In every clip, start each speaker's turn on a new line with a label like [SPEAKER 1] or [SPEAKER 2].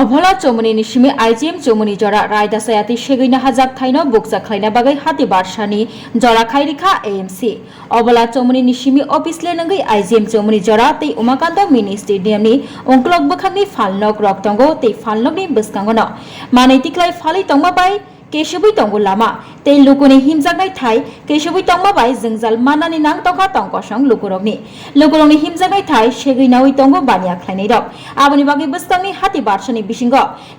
[SPEAKER 1] অভলা চৌমনি নিশিমি আইজিএম চৌমনি জরা রায়দা সায়াতি সেগুইনা হাজার থাইন বুকজা খাইনা বাগাই হাতি বারসানি জরা খাইরিখা এএমসি অবলা চৌমনি নিশিমি অফিস নঙ্গি আইজিএম চৌমনি জরা তে উমাকান্ত মিনি স্টেডিয়ামনি অঙ্কলক বখাংনি ফালনক রক্তঙ্গ তে ফালনকনি বসকাঙ্গন। মানে তিকলাই ফালি তংমা পাই কেশবই তঙ্গ লামা তেই লুকুনি হিমজাকনাই থাই কেশবই তংমাবাই জংজাল মানানি নাং তঙ্কা তঙ্কসং লুকুরগনি লুকুরগনি হিমজাকনাই থাই সেগৈনাউই তঙ্গ বানিয়া খ্লাইনাই রক আবনি বাগি বস্তংনি হাতি বারসনি বিসিংগ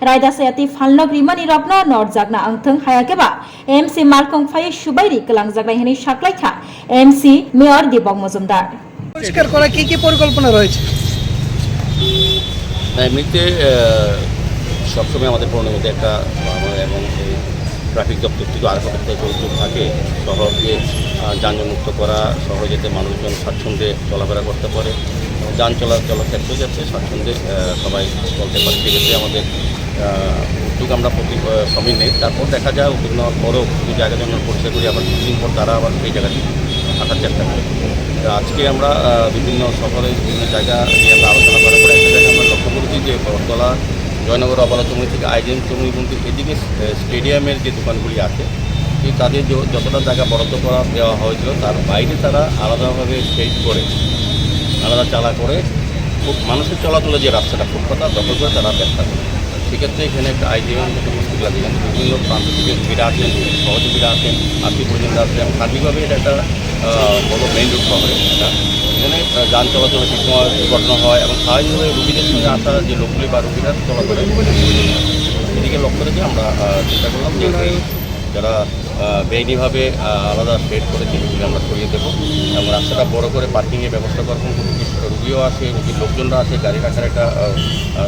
[SPEAKER 1] রায়দাসায়াতি ফালনক রিমানি নর জাগনা আংথং হায়াকেবা এমসি মালকং ফাই সুবাইরি কলাং জাগাই হেনি সাকলাইখা এমসি মেয়র দীপক মজুমদার
[SPEAKER 2] পরিষ্কার করা কি কি পরিকল্পনা রয়েছে
[SPEAKER 3] এমনিতে সবসময় আমাদের প্রণালীতে একটা এবং ট্রাফিক দপ্তর থেকে আরও উদ্যোগ থাকে শহরকে আহ, যানজটমুক্ত করা শহরে যাতে মানুষজন স্বাচ্ছন্দ্যে চলাফেরা করতে পারে। যান চলাচলের ক্ষেত্রেও যাতে স্বাচ্ছন্দ্যে সবাই চলতে পারে। সেক্ষেত্রে আমাদের উদ্যোগ আমরা প্রতি সবই নেই। তারপর দেখা যায় উদ্যোগ নেওয়ার পরেও কিছু জায়গা জন্য পরিষ্কার করি আবার কিছুদিন পর তারা আবার সেই জায়গাটি আসার চেষ্টা করে। আজকে আমরা বিভিন্ন শহরে বিভিন্ন জায়গা নিয়ে আমরা আলোচনা করার পরে একটা জায়গায় আমরা লক্ষ্য করেছি যে বরতলা জয়নগর অবলা চমনি থেকে আইজিএম চমনি কিন্তু এদিকে স্টেডিয়ামের যে দোকানগুলি আছে তাদের যতটা জায়গা বরাদ্দ করা, দেওয়া হয়েছিল, তার বাইরে তারা আলাদাভাবে স্টেজ করে, আলাদা চালা করে, খুব মানুষের চলাচলের যে রাস্তাটা ফুটপাতা দখল করে তারা ব্যবসা করে। সেক্ষেত্রে এখানে একটা আইডিএম হসপিটাল আছে এখানে বিভিন্ন প্রান্ত থেকে ভিড়া আসেন সহযোগীরা আসেন, আত্মীয় পর্যন্ত আসেন। সার্বিকভাবে এটা একটা বড় মেইন রোড শহরে। এখানে যান চলাচলে সময় দুর্ঘটনা হয় এবং স্বাভাবিকভাবে রুগীদের সঙ্গে আসা যে লোকগুলি বা রুগীরা চলাচলে এদিকে লক্ষ্য রেখে আমরা চিন্তা করলাম যে যারা বেআইনিভাবে আলাদা শেড করেছে এগুলি আমরা সরিয়ে দেবো। এবং রাস্তাটা বড় করে পার্কিংয়ের ব্যবস্থা করব রুগী রুগীও আসে, রুগীর লোকজনরা আসে, গাড়ি রাখার একটা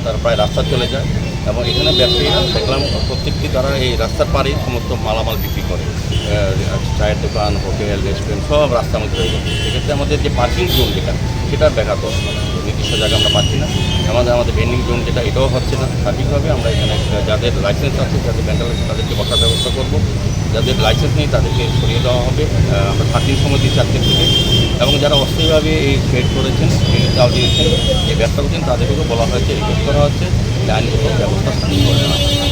[SPEAKER 3] তার প্রায় রাস্তা চলে যায়। এবং এখানে ব্যবসায়ীরা দেখলাম প্রত্যেকটি তারা এই রাস্তার পাড়ে সমস্ত মালামাল বিক্রি করে। চায়ের দোকান, হোটেল, রেস্টুরেন্ট সব রাস্তার মধ্যে রয়ে গেছে সেক্ষেত্রে আমাদের যে পার্কিং জোন যেটা সেটা ব্যাঘাত নির্দিষ্ট জায়গা আমরা পাচ্ছি না। আমাদের আমাদের ভেন্ডিং জোন যেটা, এটাও হচ্ছে না। সঠিকভাবে আমরা এখানে যাদের লাইসেন্স আছে, যাদের ব্যান্ডাল আছে, তাদেরকে বসার ব্যবস্থা করব। যাদের লাইসেন্স নেই, তাদেরকে সরিয়ে দেওয়া হবে। আমরা সাতদিন সময় দিচ্ছি আজকের থেকে। এবং যারা অস্থায়ীভাবে এই ট্রেড করেছেন চাল দিয়েছেন যে ব্যবসা করছেন, তাদেরকেও বলা হয়েছে রিকোয়েস্ট করা হচ্ছে। যে আইনগত ব্যবস্থা স্থানীয় করে নেওয়া হবে।